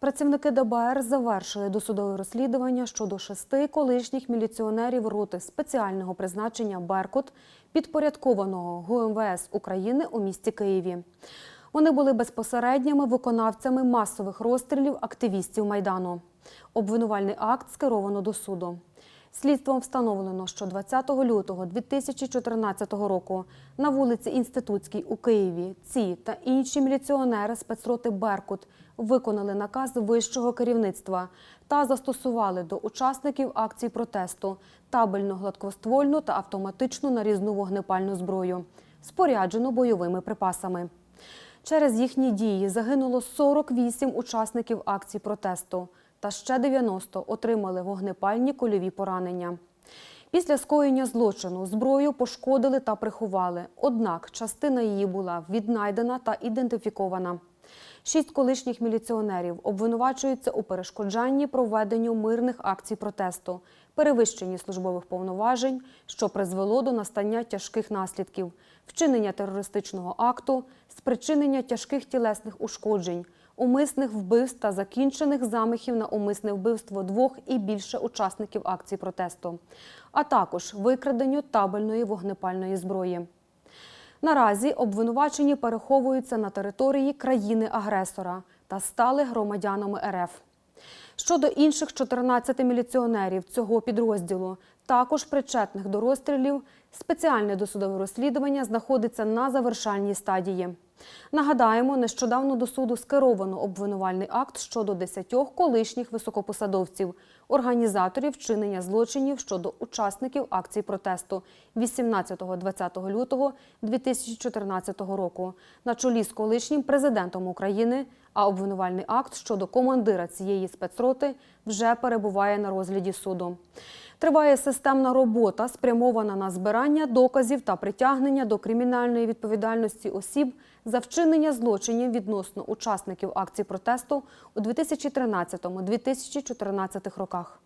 Працівники ДБР завершили досудове розслідування щодо шести колишніх міліціонерів роти спеціального призначення Беркут, підпорядкованого ГУМВС України у місті Києві. Вони були безпосередніми виконавцями масових розстрілів активістів Майдану. Обвинувальний акт скеровано до суду. Слідством встановлено, що 20 лютого 2014 року на вулиці Інститутській у Києві ці та інші міліціонери спецроти Беркут виконали наказ вищого керівництва та застосували до учасників акцій протесту табельну гладкоствольну та автоматичну нарізну вогнепальну зброю, споряджену бойовими припасами. Через їхні дії загинуло 48 учасників акцій протесту та ще 90 отримали вогнепальні кульові поранення. Після скоєння злочину зброю пошкодили та приховали, однак частина її була віднайдена та ідентифікована. Шість колишніх міліціонерів обвинувачуються у перешкоджанні проведенню мирних акцій протесту, перевищенні службових повноважень, що призвело до настання тяжких наслідків, вчинення терористичного акту, спричинення тяжких тілесних ушкоджень, умисних вбивств та закінчених замахів на умисне вбивство двох і більше учасників акцій протесту, а також викраденню табельної вогнепальної зброї. Наразі обвинувачені переховуються на території країни-агресора та стали громадянами РФ. Щодо інших 14 міліціонерів цього підрозділу, також причетних до розстрілів, спеціальне досудове розслідування знаходиться на завершальній стадії. Нагадаємо, нещодавно до суду скеровано обвинувальний акт щодо 10 колишніх високопосадовців, організаторів вчинення злочинів щодо учасників акцій протесту 18-20 лютого 2014 року на чолі з колишнім президентом України. А обвинувальний акт щодо командира цієї спецроти вже перебуває на розгляді суду. Триває системна робота, спрямована на збирання доказів та притягнення до кримінальної відповідальності осіб за вчинення злочинів відносно учасників акцій протесту у 2013-2014 роках.